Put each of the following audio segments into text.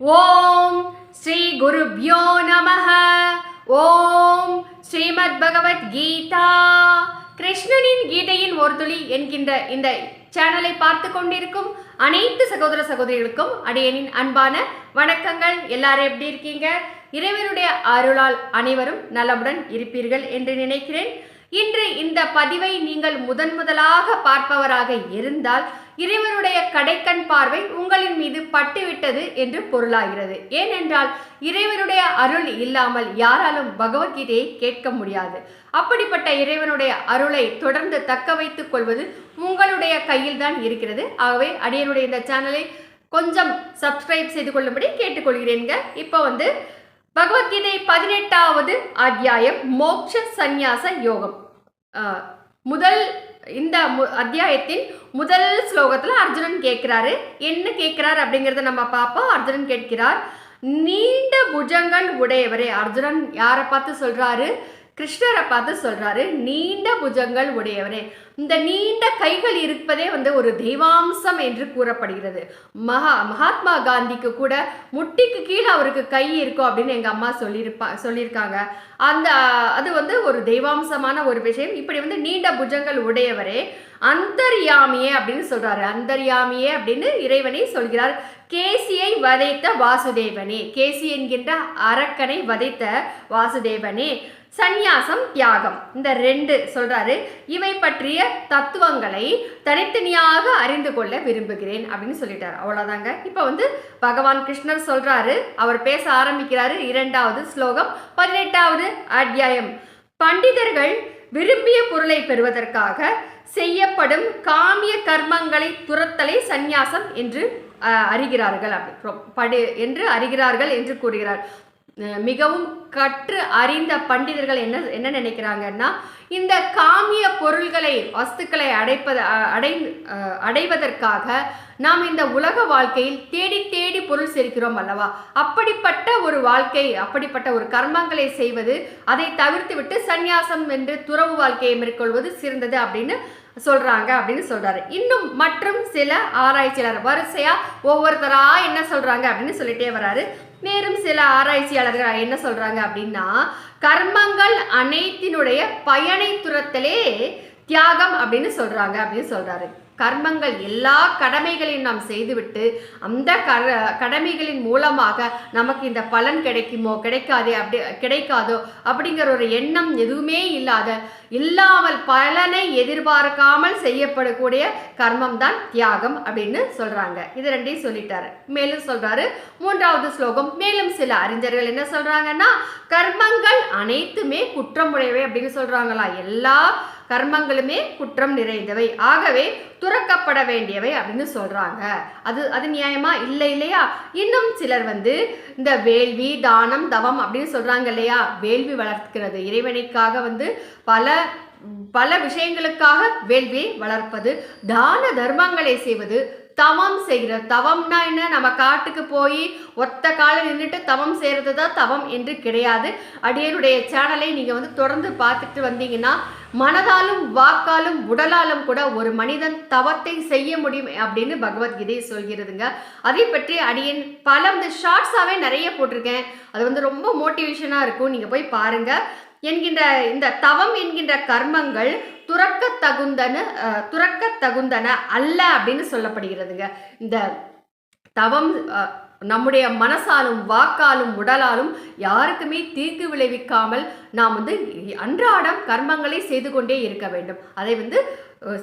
ஓம் ஸ்ரீ குருப்யோ நம ஓம் ஸ்ரீமத் பகவத் கீதா. கிருஷ்ணனின் கீதையின் ஒரு துளி என்கின்ற இந்த சேனலை பார்த்து கொண்டிருக்கும் அனைத்து சகோதர சகோதரிகளுக்கும் அடியனின் அன்பான வணக்கங்கள். எல்லாரும் எப்படி இருக்கீங்க? இறைவனுடைய அருளால் அனைவரும் நலமுடன் இருப்பீர்கள் என்று நினைக்கிறேன். இன்று இந்த பதிவை நீங்கள் முதன் முதலாக பார்ப்பவராக இருந்தால் இறைவனுடைய கடைக்கண் பார்வை உங்களின் மீது பட்டுவிட்டது என்று பொருளாகிறது. ஏனென்றால் இறைவனுடைய அருள் இல்லாமல் யாராலும் பகவத்கீதையை கேட்க முடியாது. அப்படிப்பட்ட இறைவனுடைய அருளை தொடர்ந்து தக்க வைத்துக் கொள்வது உங்களுடைய கையில் தான் இருக்கிறது. ஆகவே அடியனுடைய இந்த சேனலை கொஞ்சம் சப்ஸ்கிரைப் செய்து கொள்ளும்படி கேட்டுக்கொள்கிறேங்க இப்போ வந்து பகவத்கீதை பதினெட்டாவது அத்தியாயம் மோட்ச சந்நியாச யோகம். முதல் இந்த அத்தியாயத்தின் முதல் ஸ்லோகத்துல அர்ஜுனன் கேட்கிறாரு. என்ன கேட்கிறார் அப்படிங்கறத நம்ம பார்ப்போம் அர்ஜுனன் கேட்கிறார் நீண்ட புஜங்கள் உடையவரே. அர்ஜுனன் யாரை பார்த்து சொல்றாரு? கிருஷ்ணரை பார்த்து சொல்றாரு நீண்ட புஜங்கள் உடையவரே இந்த நீண்ட கைகள் இருப்பதே வந்து ஒரு தெய்வாம்சம் என்று கூறப்படுகிறது. மகா மகாத்மா காந்திக்கு கூட முட்டிக்கு கீழே அவருக்கு கை இருக்கும் அப்படின்னு எங்க அம்மா சொல்லியிருப்பா சொல்லியிருக்காங்க. அந்த அது வந்து ஒரு தெய்வாம்சமான ஒரு விஷயம். இப்படி வந்து நீண்ட புஜங்கள் உடையவரே அந்தர்யாமியே அப்படின்னு சொல்றாரு. அந்தர்யாமியே அப்படின்னு இறைவனை சொல்கிறார். கேசியை வதைத்த வாசுதேவனே கேசி என்கின்ற அரக்கனை வதைத்த வாசுதேவனே சந்நியாசம் தியாகம். இந்த ரெண்டு சொல்றாரு. இவை பற்றிய தத்துவங்களை தனித்தனியாக அறிந்து கொள்ள விரும்புகிறேன் அப்படின்னு சொல்லிட்டார். அவ்வளவுதாங்க. இப்போ வந்து பகவான் கிருஷ்ணர் சொல்றாரு. அவர் பேச ஆரம்பிக்கிறாரு இரண்டாவது ஸ்லோகம் பதினெட்டாவது அத்தியாயம். பண்டிதர்கள் விரும்பிய பொருளை பெறுவதற்காக செய்யப்படும் காமிய கர்மங்களை துரத்தலை சந்நியாசம் என்று அஹ், அறிகிறார்கள் அப்படி. படு என்று அறிகிறார்கள் என்று கூறுகிறார். மிகவும் கற்று அறிந்த பண்டிதர்கள் என்ன என்ன நினைக்கிறாங்கன்னா இந்த காமிய பொருள்களை வஸ்துக்களை அடைப்பது அடை அடைவதற்காக நாம் இந்த உலக வாழ்க்கையில் தேடி தேடி பொருள் சேர்க்கிறோம் அல்லவா? அப்படிப்பட்ட ஒரு வாழ்க்கை அப்படிப்பட்ட ஒரு கர்மங்களை செய்வது அதை தவிர்த்து விட்டு சந்நியாசம் என்று துறவு வாழ்க்கையை மேற்கொள்வது சிறந்தது அப்படின்னு சொல்றாங்க அப்படின்னு சொல்றாரு. இன்னும் மற்றும் சில ஆராய்ச்சியாளர் வரிசையா ஒவ்வொருத்தரா என்ன சொல்றாங்க அப்படின்னு சொல்லிட்டே வராரு. மேலும் சில ஆராய்ச்சியாளர்கள் என்ன சொல்றாங்க அப்படின்னா கர்மங்கள் அனைத்தினுடைய பயனை துரத்தலே தியாகம் அப்படின்னு சொல்றாங்க அப்படின்னு சொல்றாரு. கர்மங்கள் எல்லா கடமைகளையும் நாம் செய்துவிட்டு அந்த கர கடமைகளின் மூலமாக நமக்கு இந்த பலன் கிடைக்குமோ கிடைக்காதே அப்படி கிடைக்காதோ அப்படிங்கிற ஒரு எண்ணம் எதுவுமே இல்லாத இல்லாமல் பலனை எதிர்பார்க்காமல் செய்யப்படக்கூடிய கர்மம் தான் தியாகம் அப்படின்னு சொல்றாங்க. இது ரெண்டையும் சொல்லிட்டாரு. மேலும் சொல்றாரு. மூன்றாவது ஸ்லோகம் மேலும் சில அறிஞர்கள் என்ன சொல்றாங்கன்னா கர்மங்கள் அனைத்துமே குற்றமுடையவை அப்படின்னு சொல்றாங்களா? எல்லா கர்மங்களுமே குற்றம் நிறைந்தவை. ஆகவே துறக்கப்பட வேண்டியவை அப்படின்னு சொல்றாங்க. அது அது நியாயமா? இல்லை இல்லையா? இன்னும் சிலர் வந்து இந்த வேள்வி தானம் தவம் அப்படின்னு சொல்றாங்க இல்லையா? வேள்வி வளர்க்கிறது. இறைவனைக்காக வந்து பல பல விஷயங்களுக்காக வேள்வியை வளர்ப்பது தான தர்மங்களை செய்வது தவம் செய்கிற தவம்னா என்ன? நம்ம காட்டுக்கு போய் ஒத்த காலம் நின்றுட்டு தவம் செய்கிறது தான் தவம் என்று கிடையாது. அடியனுடைய சேனலை நீங்கள் வந்து தொடர்ந்து பார்த்துட்டு வந்தீங்கன்னா மனதாலும் வாக்காலும் உடலாலும் கூட ஒரு மனிதன் தவத்தை செய்ய முடியும் அப்படின்னு பகவத்கீதை சொல்கிறதுங்க. அதை பற்றி அடியன் பல வந்து ஷார்ட்ஸாகவே நிறைய போட்டிருக்கேன். அது வந்து ரொம்ப மோட்டிவேஷனாக இருக்கும். நீங்கள் போய் பாருங்கள் என்கின்ற இந்த தவம் என்கின்ற கர்மங்கள் துறக்க தகுந்தன துறக்க தகுந்தன அல்ல அப்படின்னு சொல்லப்படுகிறதுங்க. இந்த தவம் நம்முடைய மனசாலும் வாக்காலும் உடலாலும் யாருக்குமே தீர்க்கு விளைவிக்காமல் நாம் வந்து அன்றாடம் கர்மங்களை செய்து கொண்டே இருக்க வேண்டும். அதை வந்து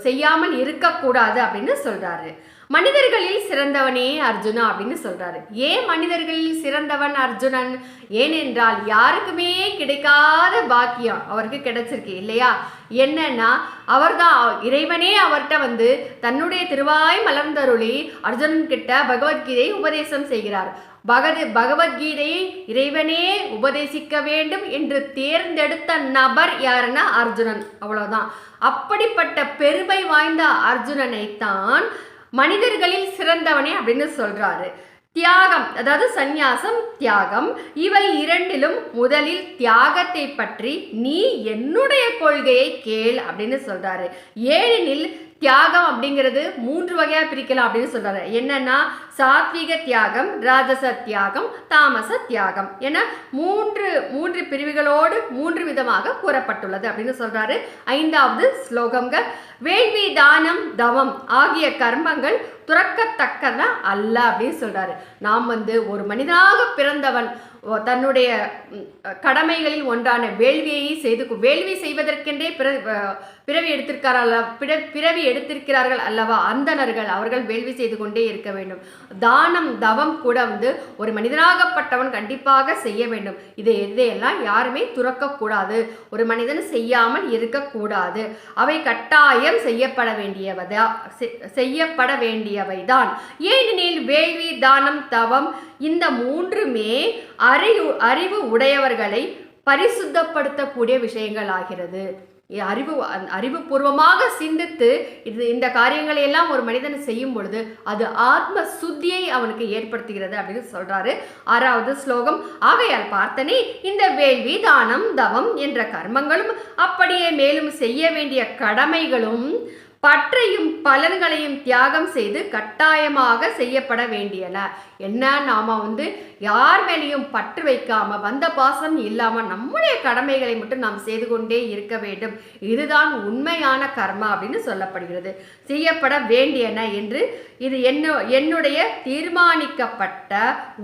செய்யாமல் இருக்கக்கூடாது அப்படின்னு சொல்கிறாரு மனிதர்களில் சிறந்தவனே அர்ஜுனா அப்படின்னு சொல்றாரு. ஏன் மனிதர்களில் சிறந்தவன் அர்ஜுனன்? ஏனென்றால் யாருக்குமே கிடைக்காத பாக்கியம் அவருக்கு கிடைச்சிருக்கு இல்லையா? என்னன்னா அவர்தான் இறைவனே அவர்கிட்ட வந்து தன்னுடைய திருவாய் மலர்ந்தருளி அர்ஜுனன் கிட்ட பகவத்கீதையை உபதேசம் செய்கிறார். பகது பகவத்கீதையை இறைவனே உபதேசிக்க வேண்டும் என்று தேர்ந்தெடுத்த நபர் யாருன்னா அர்ஜுனன். அவ்வளவுதான். அப்படிப்பட்ட பெருமை வாய்ந்த அர்ஜுனனை தான் மனிதர்களில் சிறந்தவனே அப்படின்னு சொல்றாரு. தியாகம் அதாவது சந்நியாசம் தியாகம். இவை இரண்டிலும் முதலில் தியாகத்தை பற்றி நீ என்னுடைய கொள்கையை கேள் அப்படின்னு சொல்றாரு. ஏனெனில் தியாகம் அப்படிங்கிறது மூன்று வகையா பிரிக்கலாம் அப்படின்னு சொல்றாரு. என்னன்னா சாத்விக தியாகம் ராஜச தியாகம் தாமச தியாகம் என மூன்று மூன்று பிரிவுகளோடு மூன்று விதமாக கூறப்பட்டுள்ளது அப்படின்னு சொல்றாரு. ஐந்தாவது ஸ்லோகங்கள் வேள்வி தானம் தவம் ஆகிய கர்மங்கள் துறக்கத்தக்கன அல்ல அப்படின்னு சொல்றாரு. நாம் வந்து ஒரு மனிதனாக பிறந்தவன் ஓ, தன்னுடைய கடமைகளில் ஒன்றான வேள்வியை செய்து வேள்வி செய்வதற்கென்றே பிற பிறவி எடுத்திருக்கார்கள் பிற பிறவி எடுத்திருக்கிறார்கள் அல்லவா? அந்தணர்கள் அவர்கள் வேள்வி செய்து கொண்டே இருக்க வேண்டும். தானம் தவம் கூட வந்து ஒரு மனிதனாகப்பட்டவன் கண்டிப்பாக செய்ய வேண்டும். இதை இதையெல்லாம் யாருமே துறக்கக்கூடாது. ஒரு மனிதன் செய்யாமல் இருக்கக்கூடாது. அவை கட்டாயம் செய்யப்பட வேண்டியவதா செ- செய்யப்பட வேண்டியவைதான் ஏனெனில் வேள்வி தானம் தவம் இந்த மூன்றுமே அறிவு அறிவு உடையவர்களை பரிசுத்தப்படுத்தக்கூடிய விஷயங்கள் ஆகிறது அறிவு அறிவுபூர்வமாக சிந்தித்து இது இந்த காரியங்களை எல்லாம் ஒரு மனிதன் செய்யும் பொழுது அது ஆத்ம சுத்தியை அவனுக்கு ஏற்படுத்துகிறது அப்படின்னு சொல்றாரு. ஆறாவது ஸ்லோகம் ஆகையால் பார்த்தனே இந்த வேள்வி தானம் தவம் என்ற கர்மங்களும் அப்படியே மேலும் செய்ய வேண்டிய கடமைகளும் பற்றையும் பலன்களையும் தியாகம் செய்து கட்டாயமாக செய்யப்பட வேண்டியன. என்ன? நாம வந்து யார் மேலேயும் பற்று வைக்காம வந்த பாசம் இல்லாம நம்முடைய கடமைகளை மட்டும் நாம் செய்து கொண்டே இருக்க வேண்டும். இதுதான் உண்மையான கர்மா அப்படின்னு சொல்லப்படுகிறது. செய்யப்பட வேண்டியன என்று இது என்ன என்னுடைய தீர்மானிக்கப்பட்ட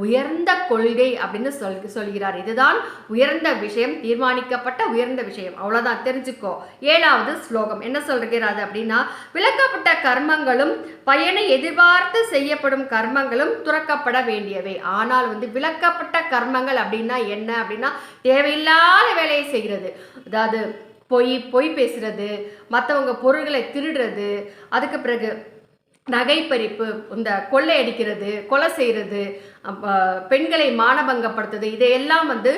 உயர்ந்த கொள்கை அப்படின்னு சொல் சொல்கிறார். இதுதான் உயர்ந்த விஷயம் தீர்மானிக்கப்பட்ட உயர்ந்த விஷயம். அவ்வளோதான் தெரிஞ்சுக்கோ. ஏழாவது ஸ்லோகம். என்ன சொல்கிறது அப்படின்னா விளக்கப்பட்ட கர்மங்களும் பயனை எதிர்பார்த்து செய்யப்படும் கர்மங்களும் துறக்கப்பட வேண்டியவை. ஆனால் வந்து விளக்கப்பட்ட கர்மங்கள் அப்படின்னா என்ன அப்படின்னா தேவையில்லாத வேலையை செய்கிறது. அதாவது பொய் பொய் பேசுறது மற்றவங்க பொருள்களை திருடுறது அதுக்கு பிறகு நகை பறிப்பு இந்த கொள்ளை அடிக்கிறது கொலை செய்கிறது பெண்களை மானபங்கப்படுத்துறது இதையெல்லாம் வந்து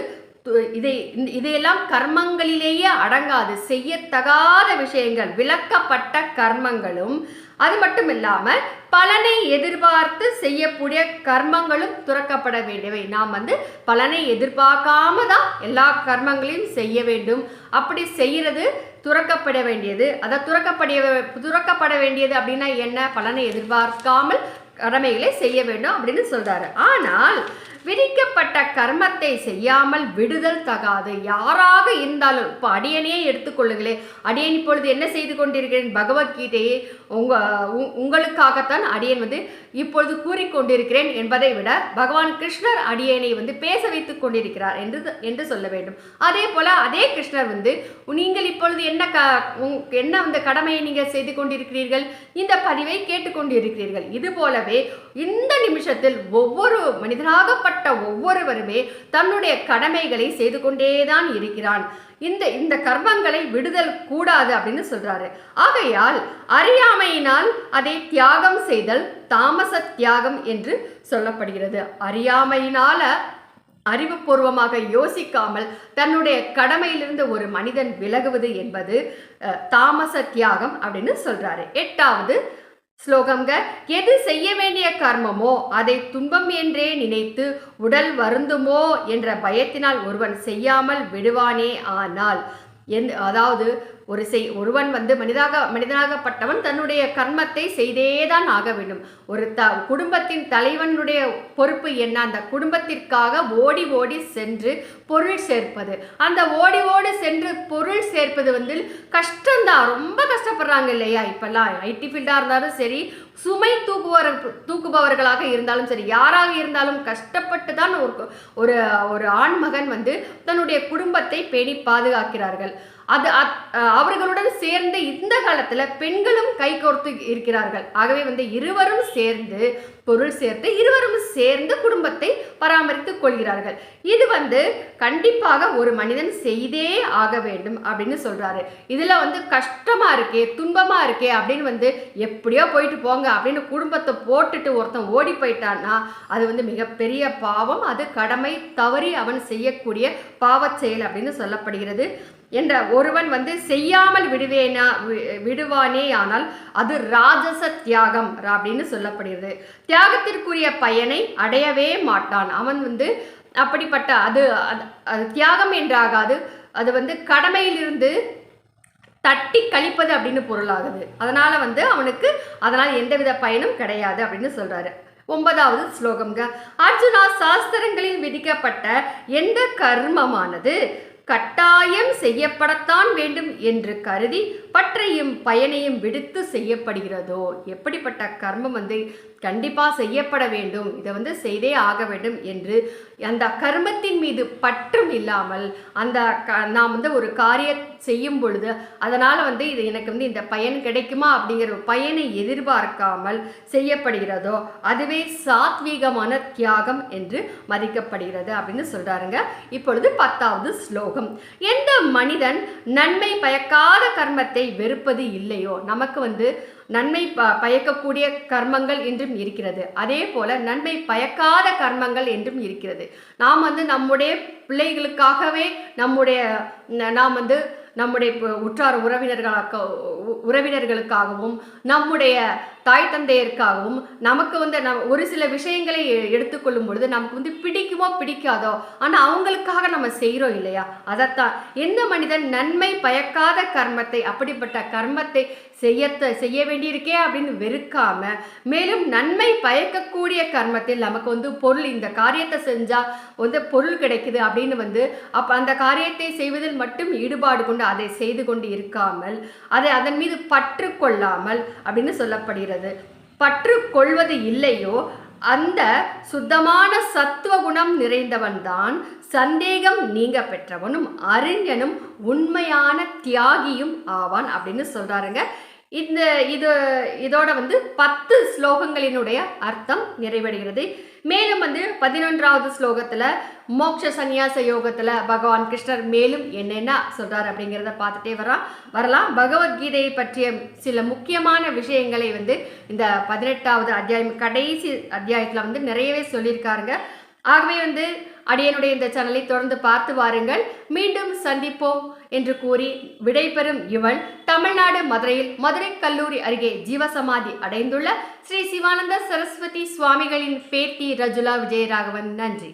இதை இந்த- இதையெல்லாம் கர்மங்களிலேயே அடங்காது. செய்யத்தகாத விஷயங்கள் விளக்கப்பட்ட கர்மங்களும் அது மட்டும் இல்லாமல் பலனை எதிர்பார்த்து செய்யக்கூடிய கர்மங்களும் துறக்கப்பட வேண்டியவை. நாம் வந்து பலனை எதிர்பார்க்காம தான் எல்லா கர்மங்களையும் செய்ய வேண்டும். அப்படி செய்யறது துறக்கப்பட வேண்டியது. அதை துறக்கப்படிய துறக்கப்பட வேண்டியது அப்படின்னா என்ன? பலனை எதிர்பார்க்காமல் கடமைகளை செய்ய வேண்டும் அப்படின்னு சொல்றாரு. ஆனால் விதிக்கப்பட்ட கர்மத்தை செய்யாமல் விடுதல் தகாது. யாராக இருந்தாலும் இப்போ அடியனையே எடுத்துக்கொள்ளுங்களே. அடியன் இப்பொழுது என்ன செய்து கொண்டிருக்கிறேன்? பகவத்கீதையை உங்க உ- உங்களுக்காகத்தான் அடியன் வந்து இப்பொழுது கூறிக்கொண்டிருக்கிறேன் என்பதை விட பகவான் கிருஷ்ணர் அடியனை வந்து பேச வைத்துக் கொண்டிருக்கிறார் என்று என்று சொல்ல வேண்டும். அதே போல அதே கிருஷ்ணர் வந்து நீங்கள் இப்பொழுது என்ன க உங்- என்ன அந்த கடமையை நீங்கள் செய்து கொண்டிருக்கிறீர்கள்? இந்த பதிவை கேட்டுக்கொண்டிருக்கிறீர்கள் இது போலவே இந்த நிமிஷத்தில் ஒவ்வொரு மனிதனாகப்பட்ட ஒவ்வொருவருமே தன்னுடைய கடமைகளை செய்து கொண்டேதான் இருக்கிறான். இந்த இந்த கர்மங்களை விடுதல் கூடாது அப்படின்னு சொல்றாரு. ஆகையால் அறியாமையினால் அதை தியாகம் செய்தல் தாமச தியாகம் என்று சொல்லப்படுகிறது. அறியாமையினால அறிவுபூர்வமாக யோசிக்காமல் தன்னுடைய கடமையிலிருந்து ஒரு மனிதன் விலகுவது என்பது தாமச தியாகம் அப்படின்னு சொல்றாரு. எட்டாவது ஸ்லோகங்க எது செய்ய வேண்டிய கர்மமோ அதை துன்பம் என்றே நினைத்து உடல் வருந்துமோ என்ற பயத்தினால் ஒருவன் செய்யாமல் விடுவானே ஆனால் எந் அதாவது ஒரு செய் ஒருவன் வந்து மனிதாக மனிதனாகப்பட்டவன் தன்னுடைய கர்மத்தை செய்தேதான் ஆக வேண்டும். ஒரு த குடும்பத்தின் தலைவனுடைய பொறுப்பு என்ன? அந்த குடும்பத்திற்காக ஓடி ஓடி சென்று பொருள் சேர்ப்பது. அந்த ஓடி ஓடி சென்று பொருள் சேர்ப்பது வந்து கஷ்டம்தான். ரொம்ப கஷ்டப்படுறாங்க இல்லையா? இப்பெல்லாம் ஐடி ஃபீல்டாக இருந்தாலும் சரி சுமை தூக்குவர் தூக்குபவர்களாக இருந்தாலும் சரி யாராக இருந்தாலும் கஷ்டப்பட்டு தான் ஒரு ஒரு ஒரு ஆண்மகன் வந்து தன்னுடைய குடும்பத்தை பேணி பாதுகாக்கிறார்கள். அது அத்- அவர்களுடன் சேர்ந்து இந்த காலத்தில் பெண்களும் கைகோர்த்து இருக்கிறார்கள். ஆகவே வந்து இருவரும் சேர்ந்து பொருள் சேர்த்து இருவரும் சேர்ந்து குடும்பத்தை பராமரித்துக் கொள்கிறார்கள். இது வந்து கண்டிப்பாக ஒரு மனிதன் செய்தே ஆக வேண்டும் அப்படின்னு சொல்கிறாரு இதில் வந்து கஷ்டமாக இருக்கே துன்பமாக இருக்கே அப்படின்னு வந்து எப்படியோ போயிட்டு போங்க அப்படின்னு குடும்பத்தை போட்டுட்டு ஒருத்தன் ஓடி போயிட்டான்னா அது வந்து மிகப்பெரிய பாவம். அது கடமை தவறி அவன் செய்யக்கூடிய பாவச் செயல் அப்படின்னு சொல்லப்படுகிறது. என்ற ஒருவன் வந்து செய்யாமல் விடுவேனா வி- விடுவானே ஆனால் அது ராஜச தியாகம் அப்படின்னு சொல்லப்படுகிறது. தியாகத்திற்குரிய பயனை அடையவே மாட்டான். அவன் வந்து அப்படிப்பட்ட அது அது- அது தியாகம் என்றாகாது. அது வந்து கடமையிலிருந்து தட்டி கழிப்பது அப்படின்னு பொருளாகுது. அதனால வந்து அவனுக்கு அதனால் எந்தவித பயனும் கிடையாது அப்படின்னு சொல்றாரு. ஒன்பதாவது ஸ்லோகம்ங்க. அர்ஜுனா சாஸ்திரங்களில் விதிக்கப்பட்ட எந்த கர்மமானது? கட்டாயம் செய்யப்படத்தான் வேண்டும் என்று கருதி பற்றையும் பயனையும் விடுத்து செய்யப்படுகிறதோ? எப்படிப்பட்ட கர்மம் வந்து கண்டிப்பாக செய்யப்பட வேண்டும். இதை வந்து செய்தே ஆக வேண்டும் என்று அந்த கர்மத்தின் மீது பற்றும் இல்லாமல் அந்த க நாம் வந்து ஒரு காரியம் செய்யும் பொழுது அதனால் வந்து இது எனக்கு வந்து இந்த பயன் கிடைக்குமா அப்படிங்கிற ஒரு பயனை எதிர்பார்க்காமல் செய்யப்படுகிறதோ? அதுவே சாத்வீகமான தியாகம் என்று மதிக்கப்படுகிறது அப்படின்னு சொல்கிறாருங்க இப்பொழுது பத்தாவது ஸ்லோகம். எந்த மனிதன் நன்மை பயக்காத கர்மத்தை வெறுப்பது இல்லையோ? நமக்கு வந்து நன்மை ப பயக்கக்கூடிய கர்மங்கள் என்றும் இருக்கிறது. அதே போல நன்மை பயக்காத கர்மங்கள் என்றும் இருக்கிறது. நாம் வந்து நம்முடைய பிள்ளைகளுக்காகவே நம்முடைய நாம் வந்து நம்முடைய உற்றார் உறவினர்களாக உறவினர்களுக்காகவும் நம்முடைய தாய் தந்தையருக்காகவும் நமக்கு வந்து நம் ஒரு சில விஷயங்களை எ- எடுத்துக்கொள்ளும் பொழுது நமக்கு வந்து பிடிக்குமோ பிடிக்காதோ ஆனால் அவங்களுக்காக நம்ம செய்கிறோம் இல்லையா? அதைத்தான். எந்த மனிதன் நன்மை பயக்காத கர்மத்தை அப்படிப்பட்ட கர்மத்தை செய்யத்த செய்ய வேண்டியிருக்கே அப்படின்னு வெறுக்காம மேலும் நன்மை பயக்கக்கூடிய கர்மத்தில் நமக்கு வந்து பொருள் இந்த காரியத்தை செஞ்சா வந்து பொருள் கிடைக்குது அப்படின்னு வந்து அப்ப அந்த காரியத்தை செய்வதில் மட்டும் ஈடுபாடு கொண்டு அதை செய்து கொண்டு இருக்காமல் அதை அதன் மீது பற்று கொள்ளாமல் அப்படின்னு சொல்லப்படுகிறது. பற்று கொள்வது இல்லையோ? அந்த சுத்தமான சத்துவ குணம் நிறைந்தவன்தான் சந்தேகம் நீங்க பெற்றவனும் அறிஞனும் உண்மையான தியாகியும் ஆவான் அப்படின்னு சொல்றாருங்க. இந்த இது இதோட வந்து பத்து ஸ்லோகங்களினுடைய அர்த்தம் நிறைவடைகிறது. மேலும் வந்து பதினொன்றாவது ஸ்லோகத்துல மோட்ச சந்நியாச யோகத்துல பகவான் கிருஷ்ணர் மேலும் என்னென்ன சொல்றாரு அப்படிங்கிறத பார்த்துட்டே வரலாம் வரலாம். பகவத்கீதையை பற்றிய சில முக்கியமான விஷயங்களை வந்து இந்த பதினெட்டாவது அத்தியாயம் கடைசி அத்தியாயத்துல வந்து நிறையவே சொல்லியிருக்காருங்க. ஆகவே வந்து அடியனுடைய இந்த சேனலை தொடர்ந்து பார்த்து வாருங்கள். மீண்டும் சந்திப்போம் என்று கூறி விடைபெறும் இவள் தமிழ்நாடு மதுரையில் மதுரை கல்லூரி அருகே ஜீவசமாதி அடைந்துள்ள ஸ்ரீ சிவானந்த சரஸ்வதி சுவாமிகளின் பேத்தி ரஜுலா விஜயராகவன். நன்றி.